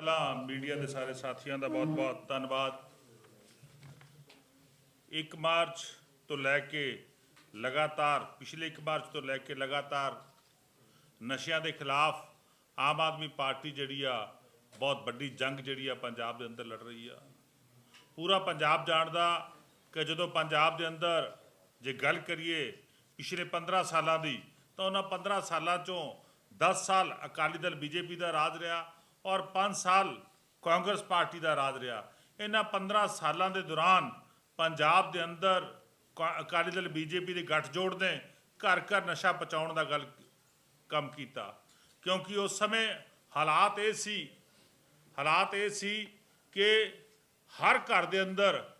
ਪਹਿਲਾਂ ਮੀਡੀਆ ਦੇ ਸਾਰੇ ਸਾਥੀਆਂ ਦਾ ਬਹੁਤ-ਬਹੁਤ ਧੰਨਵਾਦ। 1 ਮਾਰਚ ਤੋਂ ਲੈ ਕੇ ਲਗਾਤਾਰ, ਪਿਛਲੇ 1 ਮਾਰਚ ਤੋਂ ਲੈ ਕੇ ਲਗਾਤਾਰ ਨਸ਼ਿਆਂ ਦੇ ਖਿਲਾਫ ਆਮ ਆਦਮੀ ਪਾਰਟੀ ਜਿਹੜੀ ਆ, ਬਹੁਤ ਵੱਡੀ ਜੰਗ ਜਿਹੜੀ ਆ ਪੰਜਾਬ ਦੇ ਅੰਦਰ ਲੜ ਰਹੀ ਆ। ਪੂਰਾ ਪੰਜਾਬ ਜਾਣਦਾ ਕਿ ਜਦੋਂ ਪੰਜਾਬ ਦੇ ਅੰਦਰ ਜੇ ਗੱਲ ਕਰੀਏ ਪਿਛਲੇ 15 ਸਾਲਾਂ ਦੀ, ਤਾਂ ਉਹਨਾਂ 15 ਸਾਲਾਂ ਚੋਂ 10 ਸਾਲ ਅਕਾਲੀ ਦਲ, ਬੀਜੇਪੀ ਦਾ ਰਾਜ ਰਿਹਾ। ਔਰ 5 ਸਾਲ ਕਾਂਗਰਸ ਪਾਰਟੀ ਦਾ ਰਾਜ ਰਿਹਾ। ਇਹਨਾਂ 15 ਸਾਲਾਂ ਦੇ ਦੌਰਾਨ ਪੰਜਾਬ ਦੇ ਅੰਦਰ ਕਾ- ਅਕਾਲੀ ਦਲ ਬੀਜੇਪੀ ਦੇ ਗੱਠਜੋੜ ਨੇ ਘਰ ਘਰ ਨਸ਼ਾ ਪਹੁੰਚਾਉਣ ਦਾ ਗੱਲ ਕੰਮ ਕੀਤਾ। ਕਿਉਂਕਿ ਉਸ ਸਮੇਂ ਹਾਲਾਤ ਇਹ ਸੀ, ਹਾਲਾਤ ਇਹ ਸੀ ਕਿ ਹਰ ਘਰ ਦੇ ਅੰਦਰ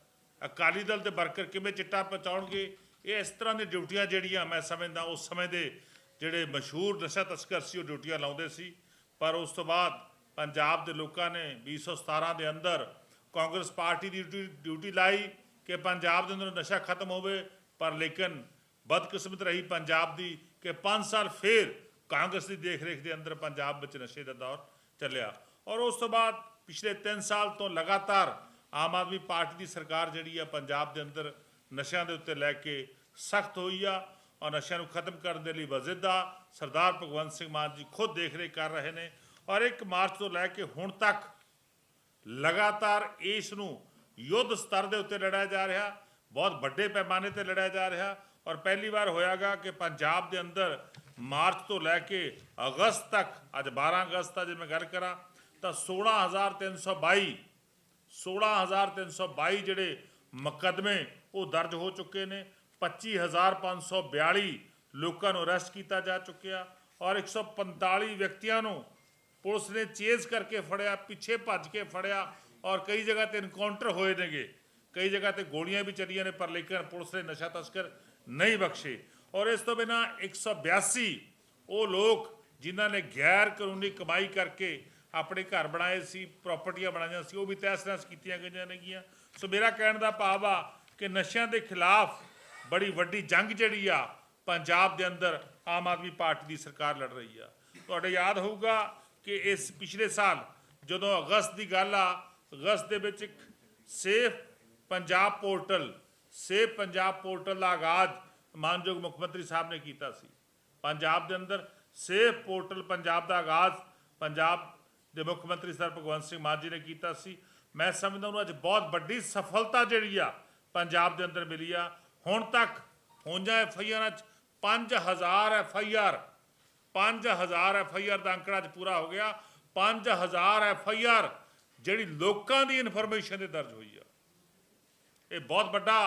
ਅਕਾਲੀ ਦਲ ਦੇ ਵਰਕਰ ਕਿਵੇਂ ਚਿੱਟਾ ਪਹੁੰਚਾਉਣਗੇ, ਇਹ ਇਸ ਤਰ੍ਹਾਂ ਦੀਆਂ ਡਿਊਟੀਆਂ ਜਿਹੜੀਆਂ ਮੈਂ ਸਮਝਦਾ ਉਸ ਸਮੇਂ ਦੇ ਜਿਹੜੇ ਮਸ਼ਹੂਰ ਨਸ਼ਾ ਤਸਕਰ ਸੀ, ਉਹ ਡਿਊਟੀਆਂ ਲਾਉਂਦੇ ਸੀ। ਪਰ ਉਸ ਤੋਂ ਬਾਅਦ ਪੰਜਾਬ ਦੇ ਲੋਕਾਂ ਨੇ 2017 ਦੇ ਅੰਦਰ ਕਾਂਗਰਸ ਪਾਰਟੀ ਦੀ ਡਿਊਟੀ ਡਿਊਟੀ ਲਾਈ ਕਿ ਪੰਜਾਬ ਦੇ ਅੰਦਰ ਨਸ਼ਾ ਖਤਮ ਹੋਵੇ, ਪਰ ਲੇਕਿਨ ਬਦਕਿਸਮਤ ਰਹੀ ਪੰਜਾਬ ਦੀ ਕਿ 5 ਸਾਲ ਫੇਰ ਕਾਂਗਰਸ ਦੀ ਦੇਖਰੇਖ ਦੇ ਅੰਦਰ ਪੰਜਾਬ ਵਿੱਚ ਨਸ਼ੇ ਦਾ ਦੌਰ ਚੱਲਿਆ। ਔਰ ਉਸ ਤੋਂ ਬਾਅਦ ਪਿਛਲੇ 3 ਸਾਲ ਤੋਂ ਲਗਾਤਾਰ ਆਮ ਆਦਮੀ ਪਾਰਟੀ ਦੀ ਸਰਕਾਰ ਜਿਹੜੀ ਆ ਪੰਜਾਬ ਦੇ ਅੰਦਰ ਨਸ਼ਿਆਂ ਦੇ ਉੱਤੇ ਲੈ ਕੇ ਸਖਤ ਹੋਈ ਆ ਔਰ ਨਸ਼ਿਆਂ ਨੂੰ ਖਤਮ ਕਰਨ ਦੇ ਲਈ ਵਜ਼ੀਦਾ ਸਰਦਾਰ ਭਗਵੰਤ ਸਿੰਘ ਮਾਨ ਜੀ ਖੁਦ ਦੇਖਰੇਖ ਕਰ ਰਹੇ ਨੇ। ਔਰ 1 ਮਾਰਚ ਤੋਂ ਲੈ ਕੇ ਹੁਣ ਤੱਕ ਲਗਾਤਾਰ ਇਸ ਨੂੰ ਯੁੱਧ ਸਤਰ ਦੇ ਉੱਤੇ ਲੜਿਆ ਜਾ ਰਿਹਾ, ਬਹੁਤ ਵੱਡੇ ਪੈਮਾਨੇ ਤੇ ਲੜਿਆ ਜਾ ਰਿਹਾ ਔਰ ਪਹਿਲੀ ਵਾਰ ਹੋਇਆਗਾ ਕਿ ਪੰਜਾਬ ਦੇ ਅੰਦਰ ਮਾਰਚ ਤੋਂ ਲੈ ਕੇ ਅਗਸਤ ਤੱਕ, ਅੱਜ 12 ਅਗਸਤ ਆ ਜੇ ਮੈਂ ਗੱਲ ਕਰਾਂ, ਤਾਂ 16322 16322 ਜਿਹੜੇ ਮੁਕੱਦਮੇ ਉਹ ਦਰਜ ਹੋ ਚੁੱਕੇ ਨੇ 25542 ਲੋਕਾਂ ਨੂੰ ਅਰੈਸਟ ਕੀਤਾ ਜਾ ਚੁੱਕਿਆ ਔਰ 145 ਵਿਅਕਤੀਆਂ ਨੂੰ ਪੁਲਿਸ ਨੇ ਚੇਜ਼ ਕਰਕੇ ਫੜਿਆ, ਪਿੱਛੇ ਭੱਜ ਕੇ ਫੜਿਆ ਔਰ ਕਈ ਜਗ੍ਹਾ ਤੇ ਇਨਕਾਊਂਟਰ ਹੋਏ ਨੇਗੇ। ਕਈ ਜਗ੍ਹਾ ਤੇ ਗੋਲੀਆਂ ਵੀ ਚੱਲੀਆਂ ਨੇ, ਪਰ ਲੇਕਿਨ ਪੁਲਿਸ ਨੇ ਨਸ਼ਾ ਤਸਕਰ ਨਹੀਂ ਬਖਸ਼ੇ। ਔਰ ਇਸ ਤੋਂ ਬਿਨਾ 182 ਉਹ ਲੋਕ ਜਿਨ੍ਹਾਂ ਨੇ ਗੈਰ ਕਾਨੂੰਨੀ ਕਮਾਈ ਕਰਕੇ ਆਪਣੇ ਘਰ ਬਣਾਏ ਸੀ, ਪ੍ਰਾਪਰਟੀਆਂ ਬਣਾਈਆਂ ਸੀ, ਉਹ ਵੀ ਤਹਿਸ-ਨਹਿਸ ਕੀਤੀਆਂ ਗਈਆਂ ਨੇਗੀਆਂ। ਸੋ ਮੇਰਾ ਕਹਿਣ ਦਾ ਭਾਵ ਆ ਕਿ ਨਸ਼ਿਆਂ ਦੇ ਖਿਲਾਫ ਬੜੀ ਵੱਡੀ ਜੰਗ ਜਿਹੜੀ ਆ, ਪੰਜਾਬ ਦੇ ਅੰਦਰ ਆਮ ਆਦਮੀ ਪਾਰਟੀ ਦੀ ਸਰਕਾਰ ਲੜ ਰਹੀ ਆ। ਤੁਹਾਡੇ ਯਾਦ ਹੋਊਗਾ ਕਿ ਇਸ ਪਿਛਲੇ ਸਾਲ ਜਦੋਂ ਅਗਸਤ ਦੀ ਗੱਲ ਆ, ਅਗਸਤ ਦੇ ਵਿੱਚ ਇੱਕ safe Punjab portal, safe Punjab portal ਦਾ ਆਗਾਜ਼ ਮਾਨਯੋਗ ਮੁੱਖ ਮੰਤਰੀ ਸਾਹਿਬ ਨੇ ਕੀਤਾ ਸੀ। ਪੰਜਾਬ ਦੇ ਅੰਦਰ ਸੇਫ ਪੋਰਟਲ ਪੰਜਾਬ ਦਾ ਆਗਾਜ਼ ਪੰਜਾਬ ਦੇ ਮੁੱਖ ਮੰਤਰੀ ਸਰ ਭਗਵੰਤ ਸਿੰਘ ਮਾਨ ਜੀ ਨੇ ਕੀਤਾ ਸੀ। ਮੈਂ ਸਮਝਦਾ ਉਹਨੂੰ ਅੱਜ ਬਹੁਤ ਵੱਡੀ ਸਫਲਤਾ ਜਿਹੜੀ ਆ ਪੰਜਾਬ ਦੇ ਅੰਦਰ ਮਿਲੀ ਆ। ਹੁਣ ਤੱਕ ਹੋਈਆਂ ਐਫ ਆਈ ਆਰਾਂ 'ਚ 5000 F I R 5000 F I R ਦਾ ਅੰਕੜਾ ਅੱਜ ਪੂਰਾ ਹੋ ਗਿਆ। 5000 ਐਫ ਆਈ ਆਰ ਜਿਹੜੀ ਲੋਕਾਂ ਦੀ ਇਨਫੋਰਮੇਸ਼ਨ ਤੇ ਦਰਜ ਹੋਈ ਆ। ਇਹ ਬਹੁਤ ਵੱਡਾ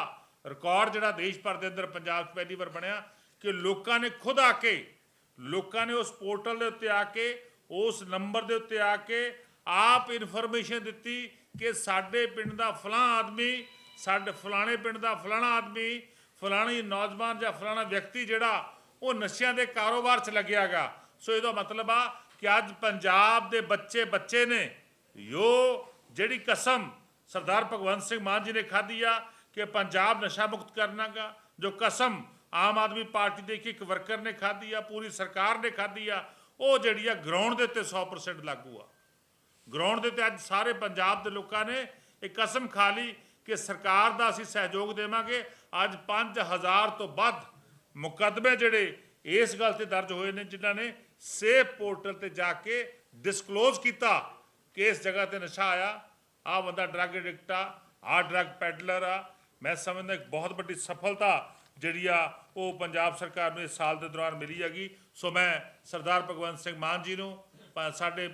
ਰਿਕਾਰਡ ਜਿਹੜਾ ਦੇਸ਼ ਭਰ ਦੇ ਅੰਦਰ ਪੰਜਾਬ 'ਚ ਪਹਿਲੀ ਵਾਰ ਬਣਿਆ ਕਿ ਲੋਕਾਂ ਨੇ ਖੁਦ ਆ ਕੇ, ਲੋਕਾਂ ਨੇ ਉਸ ਪੋਰਟਲ ਦੇ ਉੱਤੇ ਆ ਕੇ, ਉਸ ਨੰਬਰ ਦੇ ਉੱਤੇ ਆ ਕੇ ਆਪ ਇਨਫੋਰਮੇਸ਼ਨ ਦਿੱਤੀ ਕਿ ਸਾਡੇ ਪਿੰਡ ਦਾ ਫਲਾਂ ਆਦਮੀ, ਸਾਡੇ ਫਲਾਣੇ ਪਿੰਡ ਦਾ ਫਲਾਣਾ ਆਦਮੀ, ਫਲਾਣੀ ਨੌਜਵਾਨ ਜਾਂ ਫਲਾਣਾ ਵਿਅਕਤੀ ਜਿਹੜਾ ਉਹ ਨਸ਼ਿਆਂ ਦੇ ਕਾਰੋਬਾਰ 'ਚ ਲੱਗਿਆਗਾ। ਸੋ ਇਹਦਾ ਮਤਲਬ ਆ ਕਿ ਅੱਜ ਪੰਜਾਬ ਦੇ ਬੱਚੇ ਬੱਚੇ ਨੇ, ਯੋ ਜਿਹੜੀ ਕਸਮ ਸਰਦਾਰ ਭਗਵੰਤ ਸਿੰਘ ਮਾਨ ਜੀ ਨੇ ਖਾਧੀ ਆ ਕਿ ਪੰਜਾਬ ਨਸ਼ਾ ਮੁਕਤ ਕਰਨਾਗਾ, ਜੋ ਕਸਮ ਆਮ ਆਦਮੀ ਪਾਰਟੀ ਦੇ ਇੱਕ ਇੱਕ ਵਰਕਰ ਨੇ ਖਾਧੀ ਆ, ਪੂਰੀ ਸਰਕਾਰ ਨੇ ਖਾਧੀ ਆ, ਉਹ ਜਿਹੜੀ ਆ ਗਰਾਊਂਡ ਦੇ ਉੱਤੇ 100% ਲਾਗੂ ਆ। ਗਰਾਊਂਡ ਦੇ ਉੱਤੇ ਅੱਜ ਸਾਰੇ ਪੰਜਾਬ ਦੇ ਲੋਕਾਂ ਨੇ ਇਹ ਕਸਮ ਖਾ ਲਈ ਕਿ ਸਰਕਾਰ ਦਾ ਅਸੀਂ ਸਹਿਯੋਗ ਦੇਵਾਂਗੇ। ਅੱਜ 5000 ਤੋਂ ਵੱਧ ਮੁਕੱਦਮੇ ਜਿਹੜੇ ਇਸ ਗੱਲ ਤੇ ਦਰਜ ਹੋਏ ਨੇ, ਜਿਨ੍ਹਾਂ ਨੇ ਸੇਫ ਪੋਰਟਲ ਤੇ ਜਾ ਕੇ ਡਿਸਕਲੋਜ਼ ਕੀਤਾ ਕਿ ਇਸ ਜਗ੍ਹਾ ਤੇ ਨਸ਼ਾ ਆਇਆ। ਆ ਬੰਦਾ ਡਰੱਗ ਐਡਿਕਟ ਆ ਆ ਡਰੱਗ ਪੈਡਲਰ ਆ। ਮੈਂ ਸਮਝਦਾ ਇੱਕ ਬਹੁਤ ਵੱਡੀ ਸਫਲਤਾ ਜਿਹੜੀ ਆ, ਉਹ ਪੰਜਾਬ ਸਰਕਾਰ ਨੂੰ ਇਸ ਸਾਲ ਦੇ ਦੌਰਾਨ ਮਿਲੀ ਹੈਗੀ। ਸੋ ਮੈਂ ਸਰਦਾਰ ਭਗਵੰਤ ਸਿੰਘ ਮਾਨ ਜੀ ਨੂੰ ਸਾਡੇ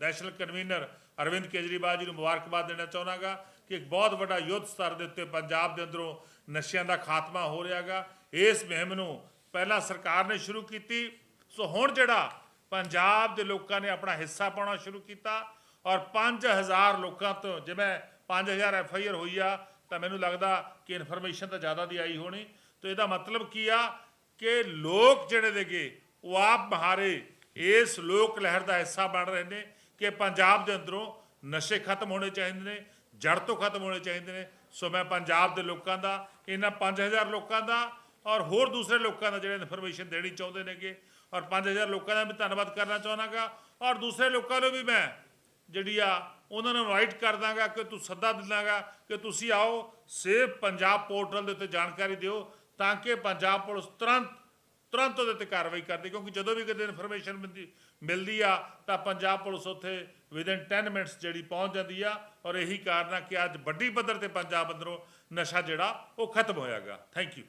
ਨੈਸ਼ਨਲ ਕਨਵੀਨਰ ਅਰਵਿੰਦ ਕੇਜਰੀਵਾਲ ਜੀ ਨੂੰ ਮੁਬਾਰਕਬਾਦ ਦੇਣਾ ਚਾਹੁੰਦਾਗਾ ਕਿ ਇੱਕ ਬਹੁਤ ਵੱਡਾ ਯੁੱਧ ਸਤਰ ਦੇ ਉੱਤੇ ਪੰਜਾਬ ਦੇ ਅੰਦਰੋਂ ਨਸ਼ਿਆਂ ਦਾ ਖਾਤਮਾ ਹੋ ਰਿਹਾਗਾ। ਇਸ ਮੁਹਿੰਮ ਨੂੰ ਪਹਿਲਾਂ ਸਰਕਾਰ ਨੇ ਸ਼ੁਰੂ ਕੀਤੀ। ਸੋ ਹੁਣ ਜਿਹੜਾ ਪੰਜਾਬ ਦੇ ਲੋਕਾਂ ਨੇ ਆਪਣਾ ਹਿੱਸਾ ਪਾਉਣਾ ਸ਼ੁਰੂ ਕੀਤਾ ਔਰ 5000 ਲੋਕਾਂ ਤੋਂ ਜਿਵੇਂ 5000 ਐਫ ਆਈ ਆਰ ਹੋਈ ਆ, ਤਾਂ ਮੈਨੂੰ ਲੱਗਦਾ ਕਿ ਇਨਫੋਰਮੇਸ਼ਨ ਤਾਂ ਜ਼ਿਆਦਾ ਦੀ ਆਈ ਹੋਣੀ। ਤਾਂ ਇਹਦਾ ਮਤਲਬ ਕੀ ਆ ਕਿ ਲੋਕ ਜਿਹੜੇ ਦੇਗੇ ਉਹ ਆਪ ਬਹਾਰੇ ਇਸ ਲੋਕ ਲਹਿਰ ਦਾ ਹਿੱਸਾ ਬਣ ਰਹੇ ਨੇ ਕਿ ਪੰਜਾਬ ਦੇ ਅੰਦਰੋਂ ਨਸ਼ੇ ਖਤਮ ਹੋਣੇ ਚਾਹੀਦੇ ਨੇ, ਜੜ ਤੋਂ ਖਤਮ ਹੋਣੇ ਚਾਹੀਦੇ ਨੇ। ਸੋ ਮੈਂ ਪੰਜਾਬ ਦੇ ਲੋਕਾਂ ਦਾ, ਇਹਨਾਂ 5000 ਲੋਕਾਂ ਦਾ ਔਰ ਹੋਰ ਦੂਸਰੇ ਲੋਕਾਂ ਦਾ ਜਿਹੜੇ ਇਨਫੋਰਮੇਸ਼ਨ ਦੇਣੀ ਚਾਹੁੰਦੇ ਨੇਗੇ। ਔਰ 5000 ਲੋਕਾਂ ਦਾ ਵੀ ਧੰਨਵਾਦ ਕਰਨਾ ਚਾਹਨਾਗਾ ਔਰ ਦੂਸਰੇ ਲੋਕਾਂ ਨੂੰ ਵੀ ਮੈਂ ਜਿਹੜੀ ਆ, ਉਹਨਾਂ ਨੂੰ ਇਨਵਾਈਟ ਕਰ ਦਾਂਗਾ ਕਿ ਤੂੰ ਸੱਦਾ ਦਿੰਦਾਗਾ ਕਿ ਤੁਸੀਂ ਆਓ ਸੇਵ ਪੰਜਾਬ ਪੋਰਟਲ ਦੇ ਉੱਤੇ ਜਾਣਕਾਰੀ ਦਿਓ ਤਾਂ ਕਿ ਪੰਜਾਬ ਪੁਲਿਸ ਤੁਰੰਤ ਤੁਰੰਤ ਉਹਦੇ ਤੇ ਕਾਰਵਾਈ ਕਰਦੀ ਕਿਉਂਕਿ ਜਦੋਂ ਵੀ ਕਿਤੇ ਇਨਫੋਰਮੇਸ਼ਨ ਮਿਲਦੀ ਮਿਲਦੀ ਆ, ਤਾਂ ਪੰਜਾਬ ਪੁਲਿਸ ਉੱਥੇ ਵਿਦਨ 10 ਮਿੰਟਸ ਜਿਹੜੀ ਪਹੁੰਚ ਜਾਂਦੀ ਆ ਔਰ ਇਹੀ ਕਾਰਨ ਆ ਕਿ ਅੱਜ ਵੱਡੀ ਪੱਧਰ ਤੇ ਪੰਜਾਬ ਅੰਦਰੋਂ ਨਸ਼ਾ ਜਿਹੜਾ ਉਹ ਖਤਮ ਹੋਇਆਗਾ। Thank you